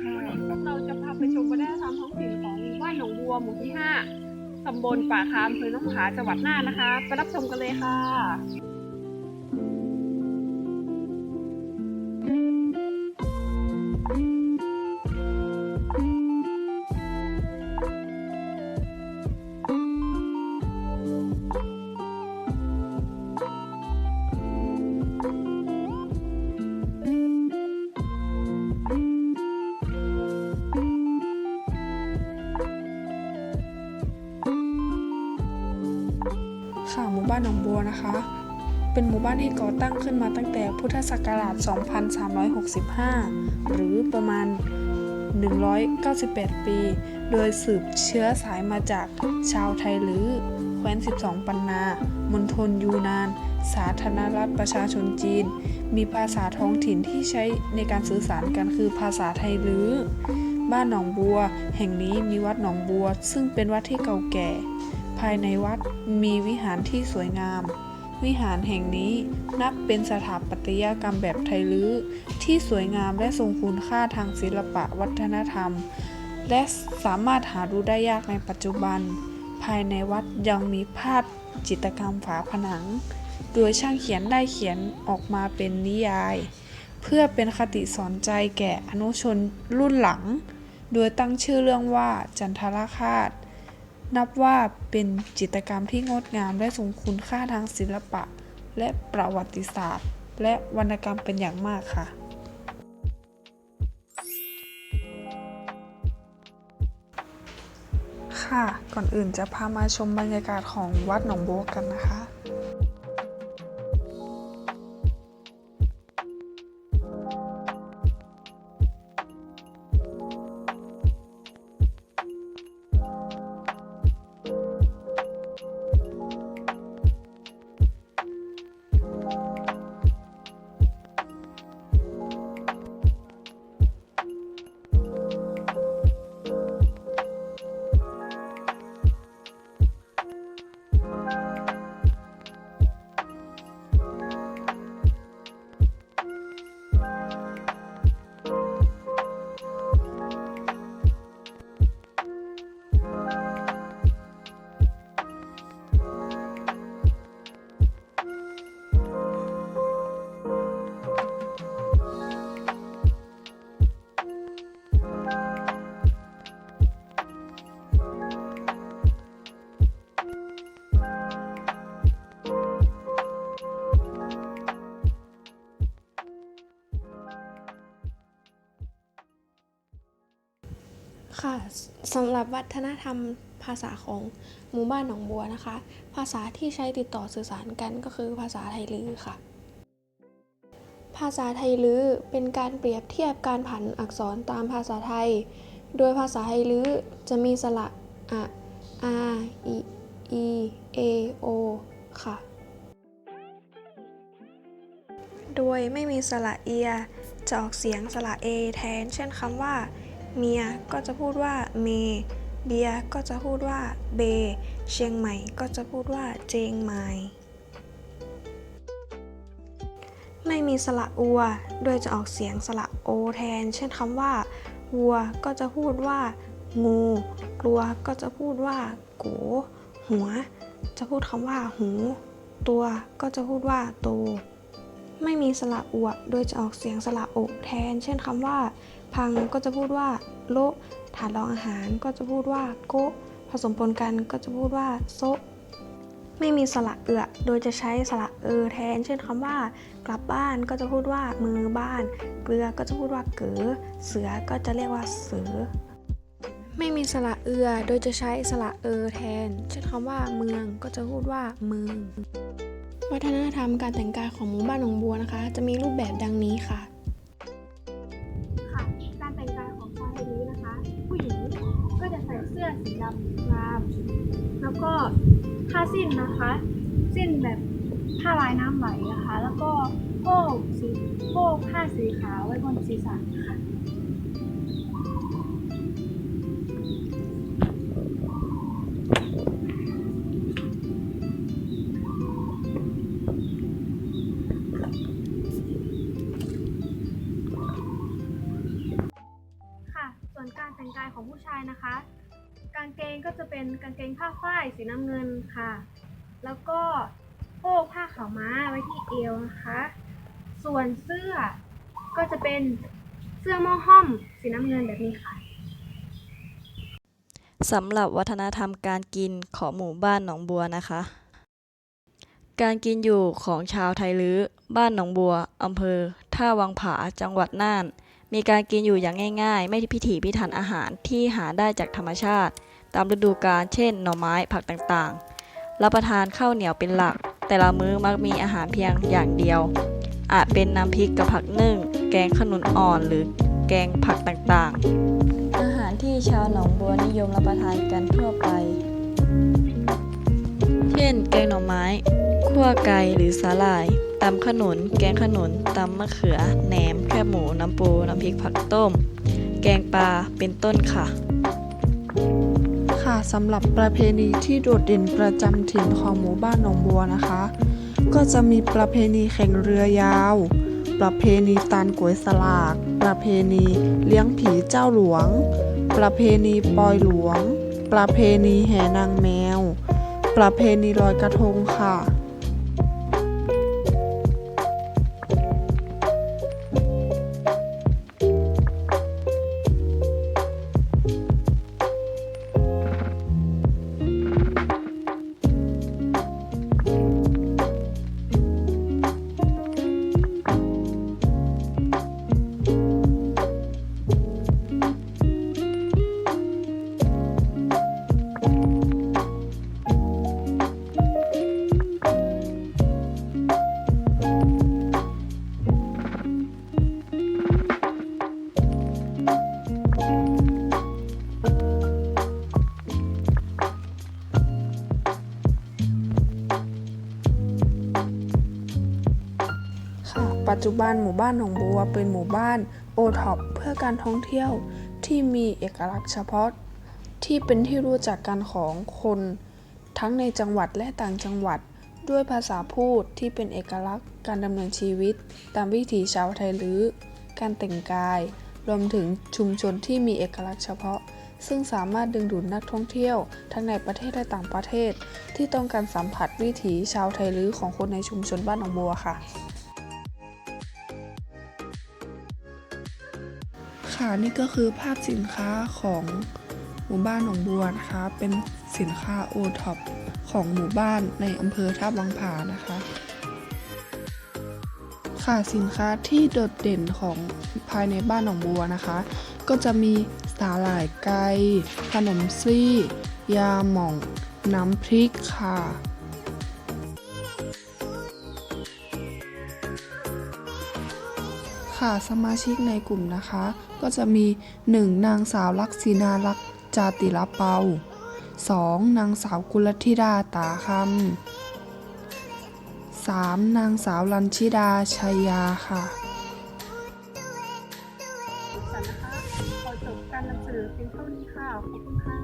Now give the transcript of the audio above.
ค่ะเราจะพาไปชมวัฒนธรรมท้องถิ่นของหมู่บ้านหนองบัวหมู่ที่ 5ตำบลป่าคามอำเภอหนองผาจังหวัดน่านนะคะ ไปรับชมกันเลยค่ะ มู่บ้านหนองบัวนะคะ เป็นหมู่บ้านที่ก่อตั้งขึ้นมาตั้งแต่พุทธศักราช 2365 หรือประมาณ 198 ปี โดยสืบเชื้อสายมาจากชาวไทยหรือแคว้น 12 ปันนา มณฑลยูนาน สาธารณรัฐประชาชนจีน มีภาษาท้องถิ่นที่ใช้ในการสื่อสารกันคือภาษาไทยหรือ บ้านหนองบัว แห่งนี้มีวัดหนองบัว ซึ่งเป็นวัดที่เก่าแก่ ภายในวัดมีวิหารที่สวยงาม วิหารแห่งนี้นับเป็นสถาปัตยกรรมแบบไทยลื้อ ที่สวยงามและทรงคุณค่าทางศิลปะวัฒนธรรม และสามารถหาดูได้ยากในปัจจุบัน ภายในวัดยังมีภาพจิตรกรรมฝาผนัง โดยช่างเขียนได้เขียนออกมาเป็นนิยาย เพื่อเป็นคติสอนใจแก่อนุชนรุ่นหลัง โดยตั้งชื่อเรื่องว่าจันทรคาต นับว่าเป็นจิตรกรรมที่งดงามและทรงคุณค่าทางศิลปะ และประวัติศาสตร์ และวรรณกรรมเป็นอย่างมากค่ะ ค่ะ ก่อนอื่นจะพามาชมบรรยากาศของวัดหนองบัวกันนะคะ ค่ะสำหรับวัฒนธรรมภาษาของหมู่บ้านหนองบัวนะคะ ภาษาที่ใช้ติดต่อสื่อสารกันก็คือภาษาไทยลือค่ะ ภาษาไทยลือเป็นการเปรียบเทียบการผันอักษรตามภาษาไทย โดยภาษาไทยลือจะมีสระอะอาอีอีเอโอค่ะ โดยไม่มีสระเอียจะออกเสียงสระเอแทน เช่นคำว่า เมียก็จะพูดว่าเม เบียก็จะพูดว่าเบ เชียงใหม่ก็จะพูดว่าเจงใหม่ ไม่มีสระอัว โดยจะออกเสียงสระโอแทน เช่นคำว่าวัวก็จะพูดว่า งูกลัวก็จะพูดว่าโกหัว จะพูดคำว่าหู ตัวก็จะพูดว่าโตไม่มีสระอวด โดยจะออกเสียงสระโอแทน เช่นคำว่า พังก็จะพูดว่าโละถาดรองอาหารก็จะพูดว่าโกะผสมปนกันก็จะพูดว่าโซไม่มีสระเอือโดยจะใช้สระเออแทน เช่นคำว่า กลับบ้านก็จะพูดว่ามือบ้าน เกลือก็จะพูดว่าเก๋อเสือก็จะเรียกว่าเสือ ไม่มีสระเอือ โดยจะใช้สระเออแทน เช่นคำว่า เมืองก็จะพูดว่าเมือง วัฒนธรรมการแต่งกายของหมู่บ้านหนองบัวนะคะ จะมีรูปแบบดังนี้ค่ะ นนะคะ สิ้นแบบผ้าลายน้ำไหลนะคะ แล้วก็โพกสีโพกผ้าสีขาวไว้บนศีรษะค่ะส่วนการแต่งกายของผู้ชายนะคะางเกงก็จะเป็นกางเกงผ้าฝ้ายสีน้ำเงินค่ะ แล้วก็โพกผ้าขาวม้าไว้ที่เอวนะคะ ส่วนเสื้อก็จะเป็นเสื้อหม้อห้อมสีน้ำเงินแบบนี้ค่ะสำหรับวัฒนธรรมการกินของหมู่บ้านหนองบัวนะคะ การกินอยู่ของชาวไทยลื้อบ้านหนองบัวอำเภอ ท่าวังผาจังหวัดน่าน มีการกินอยู่อย่างง่าย ๆ ไม่พิถีพิถันอาหารที่หาได้จากธรรมชาติ ตามฤดูกาลเช่น หน่อไม้ผักต่างๆ รับประทานข้าวเหนียวเป็นหลัก แต่ละมื้อมักมีอาหารเพียงอย่างเดียว อาจเป็นน้ำพริกกับผักนึ่ง แกงขนุนอ่อนหรือแกงผักต่างๆ อาหารที่ชาวหนองบัวนิยมรับประทานกันทั่วไป เช่น แกงหน่อไม้คั่วไก่หรือสาหร่ายตำขนุน แกงขนุนตำมะเขือ แหนม แคบหมู น้ำปู น้ำพริกผักต้ม แกงปลา เป็นต้นค่ะ สำหรับประเพณีที่โดดเด่นประจำถิ่นของหมู่บ้านหนองบัวนะคะ ก็จะมีประเพณีแข่งเรือยาว ประเพณีตานก๋วยสลาก ประเพณีเลี้ยงผีเจ้าหลวง ประเพณีปอยหลวง ประเพณีแห่นางแมว ประเพณีลอยกระทงค่ะ ปัจจุบันหมู่บ้านหนองบัวเป็นหมู่บ้านโอท็อปเพื่อการท่องเที่ยวที่มีเอกลักษณ์เฉพาะ ที่เป็นที่รู้จักกันของคน ทั้งในจังหวัดและต่างจังหวัดด้วยภาษาพูดที่เป็นเอกลักษณ์การดำเนินชีวิต ตามวิถีชาวไทยลื้อ การแต่งกาย รวมถึงชุมชนที่มีเอกลักษณ์เฉพาะ ซึ่งสามารถดึงดูดนักท่องเที่ยว ทั้งในประเทศและต่างประเทศ ที่ต้องการสัมผัสวิถีชาวไทยลื้อของคนในชุมชนบ้านหนองบัวค่ะ ค่ะนี่ก็คือภาพสินค้าของหมู่บ้านหนองบัวนะคะ เป็นสินค้าโอท็อปของหมู่บ้านในอำเภอท่าบางผานะคะ ค่ะสินค้าที่โดดเด่นของภายในบ้านหนองบัวนะคะ ก็จะมีสาหร่ายไก่ขนมซี่ ยาหม่อง น้ำพริกค่ะ ค่ะสมาชิกในกลุ่มนะคะ ก็จะมี 1. นางสาวลักษินาลักจาติลเปา 2. นางสาวกุลธิดาตาคำ 3. นางสาวลันชิดาชัยยาค่ะสันนะคะขอจบการนำเสนอเพียงเท่านี้ค่ะ ขอบคุณค่ะ